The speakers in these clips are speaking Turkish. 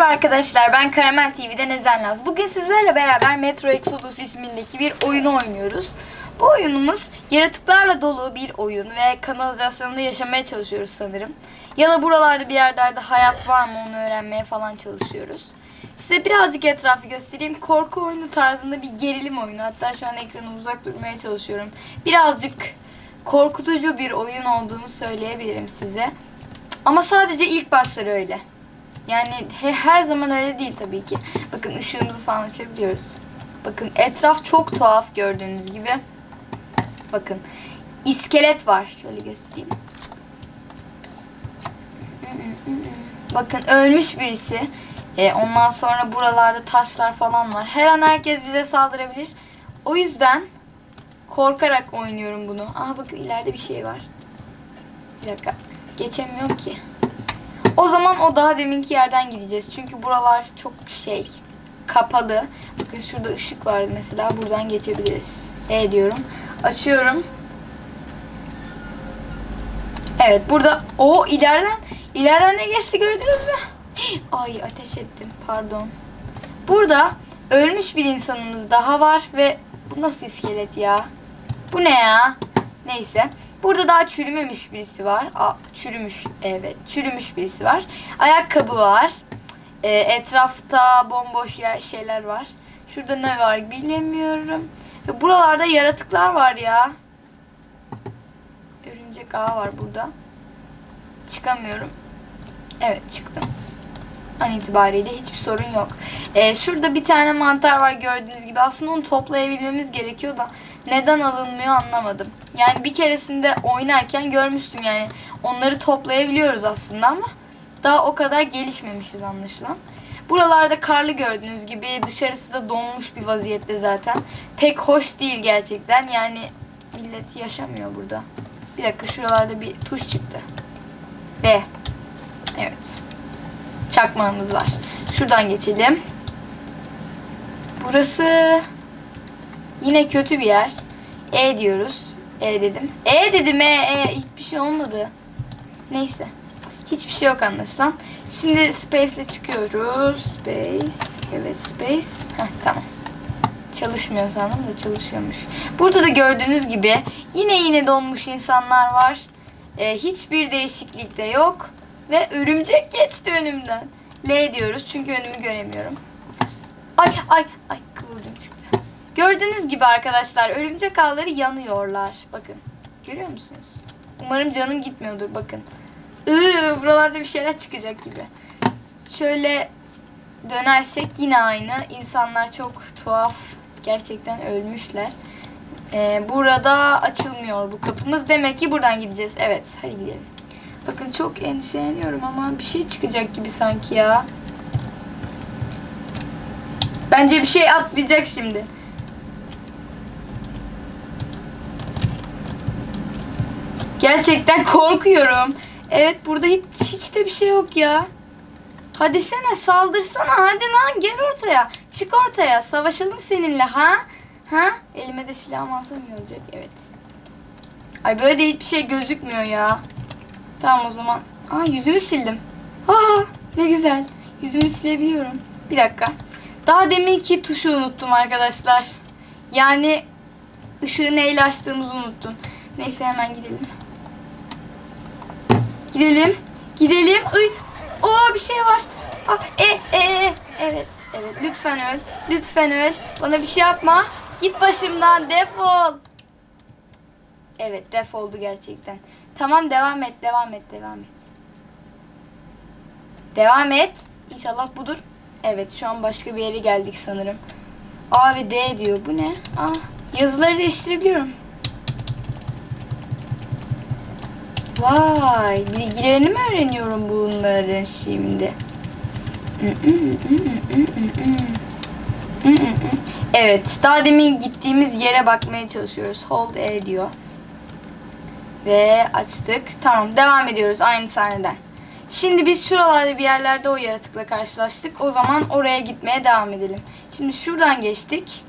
Merhaba arkadaşlar ben Karamel TV'den Ezel Naz. Bugün sizlerle beraber Metro Exodus ismindeki bir oyunu oynuyoruz. Bu oyunumuz yaratıklarla dolu bir oyun ve kanalizasyonda yaşamaya çalışıyoruz sanırım. Ya da buralarda bir yerlerde hayat var mı onu öğrenmeye falan çalışıyoruz. Size birazcık etrafı göstereyim. Korku oyunu tarzında bir gerilim oyunu. Hatta şu an ekranı uzak durmaya çalışıyorum. Birazcık korkutucu bir oyun olduğunu söyleyebilirim size. Ama sadece ilk başları öyle. Yani he- her zaman öyle değil tabii ki. Bakın ışığımızı falan açabiliyoruz. Bakın etraf çok tuhaf gördüğünüz gibi. Bakın iskelet var. Şöyle göstereyim. Bakın ölmüş birisi. Ee, ondan sonra buralarda taşlar falan var. Her an herkes bize saldırabilir. O yüzden korkarak oynuyorum bunu. Aha bakın ileride bir şey var. Bir dakika. Geçemiyorum ki. O zaman o daha deminki yerden gideceğiz. Çünkü buralar çok şey kapalı. Bakın şurada ışık vardı mesela. Buradan geçebiliriz. E diyorum. Açıyorum. Evet burada o ileriden ileriden ne geçti gördünüz mü? Ay ateş ettim pardon. Burada ölmüş bir insanımız daha var ve bu nasıl iskelet ya? Bu ne ya? Neyse. Burada daha çürümemiş birisi var. Aa, çürümüş. Evet. Çürümüş birisi var. Ayakkabı var. Ee, etrafta bomboş yer, şeyler var. Şurada ne var bilemiyorum. Ve buralarda yaratıklar var ya. Örümcek ağı var burada. Çıkamıyorum. Evet çıktım. An itibariyle hiçbir sorun yok. Ee, şurada bir tane mantar var gördüğünüz gibi. Aslında onu toplayabilmemiz gerekiyor da neden alınmıyor anlamadım. Yani bir keresinde oynarken görmüştüm yani onları toplayabiliyoruz aslında ama daha o kadar gelişmemişiz anlaşılan. Buralarda karlı gördüğünüz gibi dışarısı da donmuş bir vaziyette zaten. Pek hoş değil gerçekten yani millet yaşamıyor burada. Bir dakika şuralarda bir tuş çıktı. B. Evet. Çakmağımız var. Şuradan geçelim. Burası yine kötü bir yer. E diyoruz. E dedim. E dedim e e. Hiçbir şey olmadı. Neyse. Hiçbir şey yok anlaşılan. Şimdi space ile çıkıyoruz. Space. Evet space. Heh, tamam. Çalışmıyor sandım da çalışıyormuş. Burada da gördüğünüz gibi yine yine donmuş insanlar var. Ee, hiçbir değişiklik de yok. Ve örümcek geçti önümden. L diyoruz çünkü önümü göremiyorum. Ay ay ay kıvılcım çıktı. Gördüğünüz gibi arkadaşlar örümcek ağları yanıyorlar. Bakın. Görüyor musunuz? Umarım canım gitmiyordur bakın. Iı, buralarda bir şeyler çıkacak gibi. Şöyle dönersek yine aynı. İnsanlar çok tuhaf. Gerçekten ölmüşler. Ee, burada açılmıyor bu kapımız. Demek ki buradan gideceğiz. Evet hadi gidelim. Bakın çok endişeleniyorum ama bir şey çıkacak gibi sanki ya. Bence bir şey atlayacak şimdi. Gerçekten korkuyorum. Evet burada hiç, hiç de bir şey yok ya. Hadi sene saldırsana hadi lan gel ortaya. Çık ortaya savaşalım seninle ha. Ha? Elime de silahımı alsam iyi olacak evet. Ay böyle de hiçbir şey gözükmüyor ya. Tamam o zaman. Aa yüzümü sildim. Aa ne güzel. Yüzümü silebiliyorum. Bir dakika. Daha deminki tuşu unuttum arkadaşlar. Yani ışığı neyle açtığımızı unuttum. Neyse hemen gidelim. Gidelim. Gidelim. Ay. Oo bir şey var. Ah, e, e, e. Evet. Evet. Lütfen öl. Lütfen öl. Bana bir şey yapma. Git başımdan. Defol. Evet defoldu gerçekten. Tamam devam et. Devam et. Devam et. Devam et. İnşallah budur. Evet şu an başka bir yere geldik sanırım. A ve D diyor. Bu ne? Ah, yazıları değiştirebiliyorum. Vay, bilgilerini mi öğreniyorum bunların şimdi? Evet, daha demin gittiğimiz yere bakmaya çalışıyoruz. Hold E diyor. Ve açtık. Tamam, devam ediyoruz aynı sahneden. Şimdi biz şuralarda bir yerlerde o yaratıkla karşılaştık. O zaman oraya gitmeye devam edelim. Şimdi şuradan geçtik.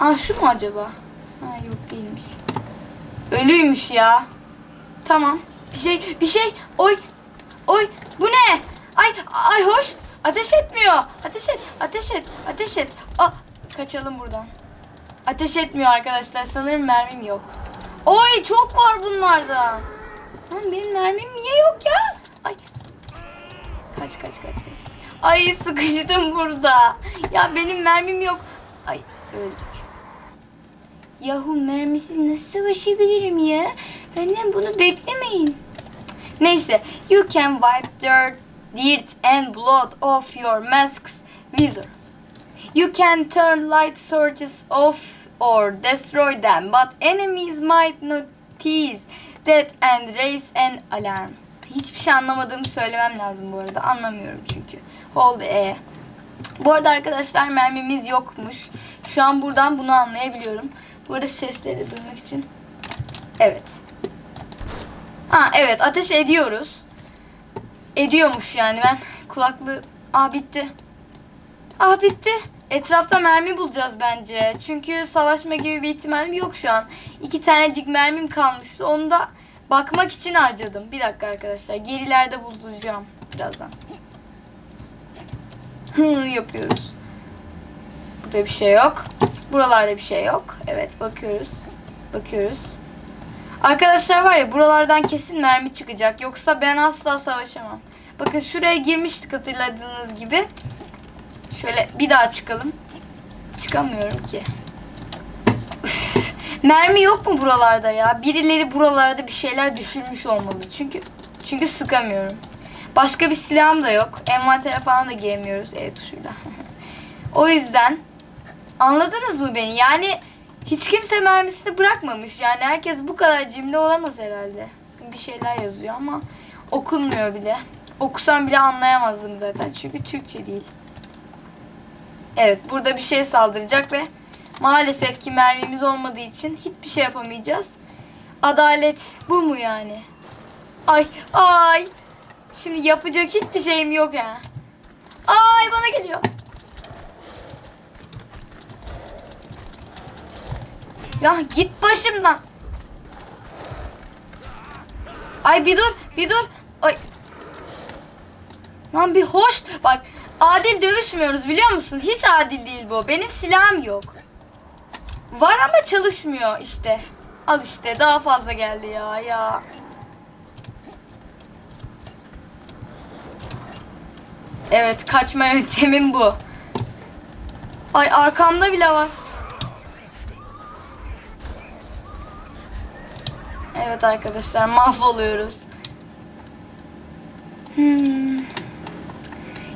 Aa şu mu acaba? Ha yok değilmiş. Ölüymüş ya. Tamam. Bir şey, bir şey. Oy. Oy. Bu ne? Ay, ay hoş. Ateş etmiyor. Ateş et. Ateş et. Ateş et. Aa, kaçalım buradan. Ateş etmiyor arkadaşlar. Sanırım mermim yok. Oy çok var bunlardan. Lan benim mermim niye yok ya? Ay. Kaç kaç kaç kaç. Ay sıkıştım burada. Ya benim mermim yok. Ay öldük. Yahu mermisiz nasıl savaşabilirim ya? Benden bunu beklemeyin. Neyse. You can wipe dirt, dirt and blood off your masks wizard. You can turn light sources off or destroy them, but enemies might notice that and raise an alarm. Hiçbir şey anlamadığımı söylemem lazım bu arada. Anlamıyorum çünkü. Hold E. Bu arada arkadaşlar mermimiz yokmuş. Şu an buradan bunu anlayabiliyorum. Bu arada sesleri duymak için. Evet. Ha evet ateş ediyoruz. Ediyormuş yani ben kulaklığı... Aa bitti. Aa bitti. Etrafta mermi bulacağız bence. Çünkü savaşma gibi bir ihtimalim yok şu an. İki tanecik mermim kalmıştı. Onu da bakmak için harcadım. Bir dakika arkadaşlar. Gerilerde bulacağım birazdan. Hı yapıyoruz. Burada bir şey yok. Buralarda bir şey yok. Evet bakıyoruz. Bakıyoruz. Arkadaşlar var ya buralardan kesin mermi çıkacak. Yoksa ben asla savaşamam. Bakın şuraya girmiştik hatırladığınız gibi. Şöyle bir daha çıkalım. Çıkamıyorum ki. Mermi yok mu buralarda ya? Birileri buralarda bir şeyler düşürmüş olmalı. Çünkü çünkü sıkamıyorum. Başka bir silahım da yok. Envantere falan da giremiyoruz E tuşuyla. o yüzden anladınız mı beni? Yani hiç kimse mermisini bırakmamış. Yani herkes bu kadar cimri olamaz herhalde. Bir şeyler yazıyor ama okunmuyor bile. Okusam bile anlayamazdım zaten. Çünkü Türkçe değil. Evet burada bir şey saldıracak ve maalesef ki mermimiz olmadığı için hiçbir şey yapamayacağız. Adalet bu mu yani? Ay ay. Şimdi yapacak hiçbir şeyim yok ya. Ay bana geliyor. Ya git başımdan. Ay bir dur, bir dur. Ay. Lan bir hoş. Bak adil dövüşmüyoruz biliyor musun? Hiç adil değil bu. Benim silahım yok. Var ama çalışmıyor işte. Al işte daha fazla geldi ya ya. Evet kaçma yöntemim bu. Ay arkamda bile var. Evet arkadaşlar mahvoluyoruz.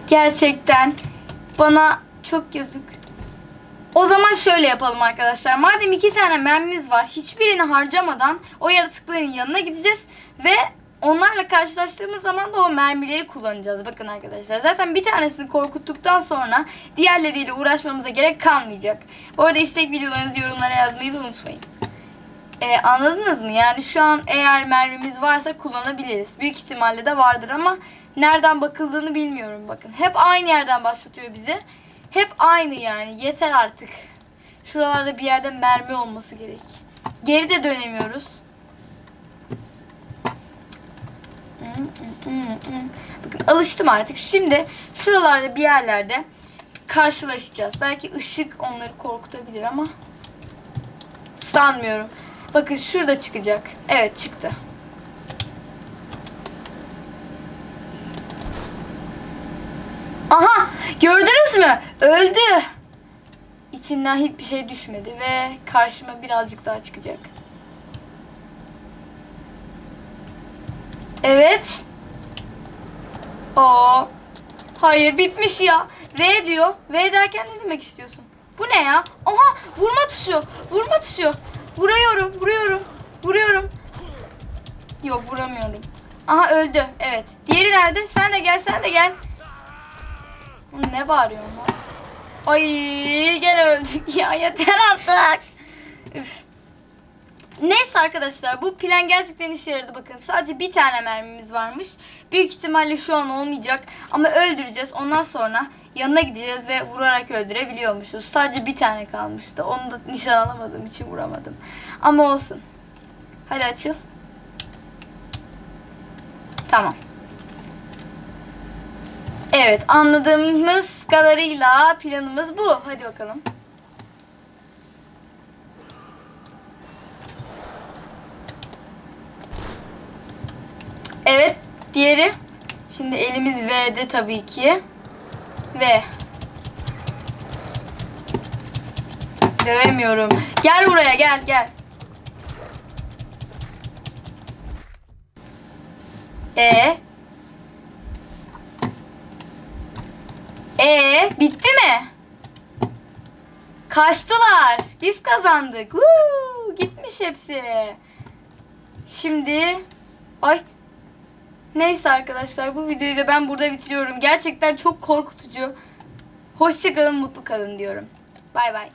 Gerçekten bana çok yazık. O zaman şöyle yapalım arkadaşlar. Madem iki tane mermimiz var, hiçbirini harcamadan o yaratıkların yanına gideceğiz ve onlarla karşılaştığımız zaman da o mermileri kullanacağız. Bakın arkadaşlar zaten bir tanesini korkuttuktan sonra diğerleriyle uğraşmamıza gerek kalmayacak. Bu arada istek videolarınızı yorumlara yazmayı da unutmayın. Ee, anladınız mı? Yani şu an eğer mermimiz varsa kullanabiliriz. Büyük ihtimalle de vardır ama nereden bakıldığını bilmiyorum bakın. Hep aynı yerden başlatıyor bizi. Hep aynı yani. Yeter artık. Şuralarda bir yerde mermi olması gerek. Geri de dönemiyoruz. Bakın alıştım artık. Şimdi şuralarda bir yerlerde karşılaşacağız. Belki ışık onları korkutabilir ama sanmıyorum. Bakın şurada çıkacak. Evet çıktı. Aha gördünüz mü? Öldü. İçinden hiçbir şey düşmedi ve karşıma birazcık daha çıkacak. Evet. O. Hayır bitmiş ya. V diyor. V derken ne demek istiyorsun? Bu ne ya? Aha vurma tuşu. Vurma tuşu. Vuruyorum, vuruyorum, vuruyorum. Yok vuramıyorum. Aha öldü. Evet. Diğeri nerede? Sen de gel, sen de gel. Ne bağırıyorsun lan? Ay gene öldük ya yeter artık. Üf. Neyse arkadaşlar bu plan gerçekten işe yaradı bakın. Sadece bir tane mermimiz varmış. Büyük ihtimalle şu an olmayacak. Ama öldüreceğiz. Ondan sonra yanına gideceğiz ve vurarak öldürebiliyormuşuz. Sadece bir tane kalmıştı. Onu da nişan alamadığım için vuramadım. Ama olsun. Hadi açıl. Tamam. Evet anladığımız kadarıyla planımız bu. Hadi bakalım. Evet diğeri. Şimdi elimiz V'de tabii ki. V. Dövemiyorum. Gel buraya gel gel. E. E bitti mi? Kaçtılar. Biz kazandık. Woo! Gitmiş hepsi. Şimdi ay Neyse arkadaşlar bu videoyu da ben burada bitiriyorum. Gerçekten çok korkutucu. Hoşçakalın, mutlu kalın diyorum. Bay bay.